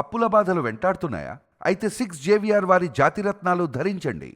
అప్పుల బాధలు వెంటాడుతున్నాయా? అయితే సిక్స్ జేవిఆర్ వారి జాతిరత్నాలు ధరించండి.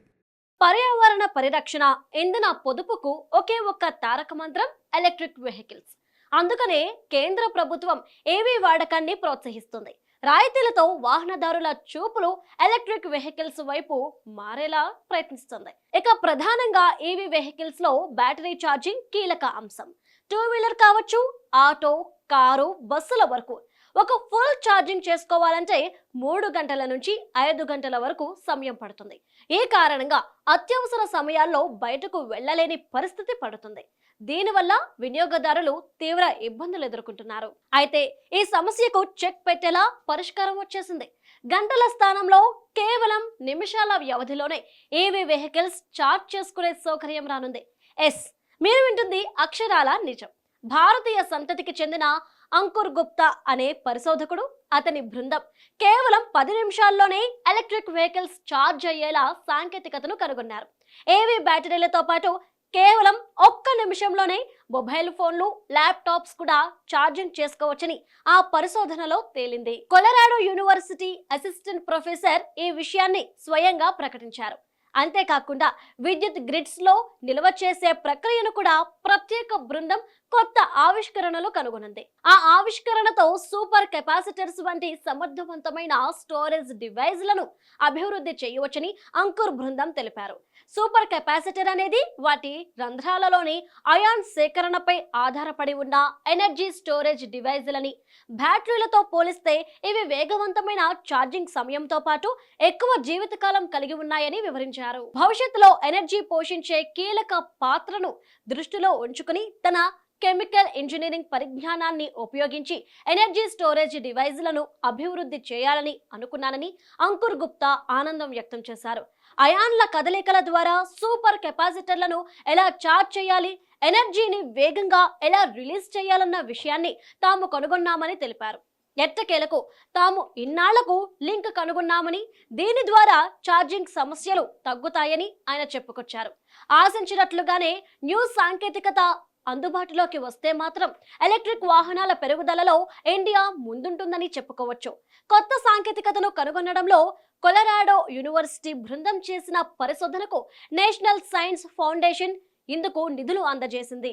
పర్యావరణ పరిరక్షణ ఇంధన పొదుపుకు ఒకే ఒక్క తారక మంత్రం ఎలక్ట్రిక్ వెహికల్స్ అందుకనే కేంద్ర ప్రభుత్వం ఏవీ వాడకాన్ని ప్రోత్సహిస్తుంది. రాయితీలతో వాహనదారుల చూపులు ఎలక్ట్రిక్ వెహికల్స్ వైపు మారేలా ప్రయత్నిస్తుంది. ఇక ప్రధానంగా ఈవీ వెహికల్స్లో బ్యాటరీ ఛార్జింగ్ కీలక అంశం. టూ వీలర్ కావచ్చు ఆటో కారు బస్సుల వరకు ఒక ఫుల్ ఛార్జింగ్ చేసుకోవాలంటే మూడు గంటల నుంచి ఐదు గంటల వరకు సమయం పడుతుంది. ఈ కారణంగా అత్యవసర సమయాల్లో బయటకు వెళ్ళలేని పరిస్థితి పడుతుంది. దీనివల్ల వినియోగదారులు తీవ్ర ఇబ్బందులు ఎదుర్కొంటున్నారు. అయితే ఈ సమస్యకు చెక్ పెట్టేలా పరిష్కారం వచ్చేసింది. గంటల స్థానంలో కేవలం నిమిషాల వ్యవధిలోనే ఏవీ వెహికల్స్ చార్జ్ చేసుకునే సౌకర్యం రానుంది. ఎస్ మీరు వింటుంది అక్షరాల నిజం. భారతీయ సంతతికి చెందిన అంకుర్ గుప్తా అనే పరిశోధకుడు అతని బృందం కేవలం పది నిమిషాల్లోనే ఎలక్ట్రిక్ వెహికల్స్ ఛార్జ్ అయ్యేలా సాంకేతికతను కనుగొన్నారు. ఏవీ బ్యాటరీలతో పాటు కేవలం ఒక్క నిమిషంలోనే మొబైల్ ఫోన్లు ల్యాప్టాప్స్ కూడా ఛార్జింగ్ చేసుకోవచ్చని ఆ పరిశోధనలో తేలింది. కొలరాడో యూనివర్సిటీ అసిస్టెంట్ ప్రొఫెసర్ ఈ విషయాన్ని స్వయంగా ప్రకటించారు. అంతేకాకుండా విద్యుత్ గ్రిడ్స్లో నిల్వ చేసే ప్రక్రియను కూడా ప్రత్యేక బృందం కొత్త ఆవిష్కరణలు కనుగొనుంది. ఆ ఆవిష్కరణతో సూపర్ కెపాసిటర్స్ వంటి సమర్థవంతమైన స్టోరేజ్ డివైజ్లను అభివృద్ధి చేయవచ్చని అంకుర్ బృందం తెలిపారు. సూపర్ కెపాసిటర్ అనేది వాటి రంధ్రాలలోని అయాన్ సేకరణపై ఆధారపడి ఉన్న ఎనర్జీ స్టోరేజ్ డివైజ్లని బ్యాటరీలతో పోలిస్తే ఇవి వేగవంతమైన ఛార్జింగ్ సమయంతో పాటు ఎక్కువ జీవితకాలం కలిగి ఉన్నాయని వివరించారు. భవిష్యత్తులో ఎనర్జీ పోషించే కీలక పాత్రను దృష్టిలో ఉంచుకుని తన కెమికల్ ఇంజనీరింగ్ పరిజ్ఞానాన్ని ఉపయోగించి ఎనర్జీ స్టోరేజ్ డివైజ్లను అభివృద్ధి చేయాలని అనుకున్నానని అంకుర్ గుప్తా ఆనందం వ్యక్తం చేశారు. అయాన్ల కదలికల ద్వారా సూపర్ కెపాసిటర్లను ఎలా చార్జ్ చేయాలి ఎనర్జీని వేగంగా ఎలా రిలీజ్ చేయాలన్న విషయాన్ని తాము కనుగొన్నామని తెలిపారు. ఎట్టకేలకు తాము ఇన్నాళ్ళకు లింక్ కనుగొన్నామని దీని ద్వారా ఛార్జింగ్ సమస్యలు తగ్గుతాయని ఆయన చెప్పుకొచ్చారు. ఆశించినట్లుగానే న్యూ సాంకేతికత అందుబాటులోకి వస్తే మాత్రం ఎలక్ట్రిక్ వాహనాల పెరుగుదలలో ఇండియా ముందుంటుందని చెప్పుకోవచ్చు. కొత్త సాంకేతికతను కనుగొనడంలో కొలరాడో యూనివర్సిటీ బృందం చేసిన పరిశోధనకు నేషనల్ సైన్స్ ఫౌండేషన్ ఇందుకు నిధులు అందజేసింది.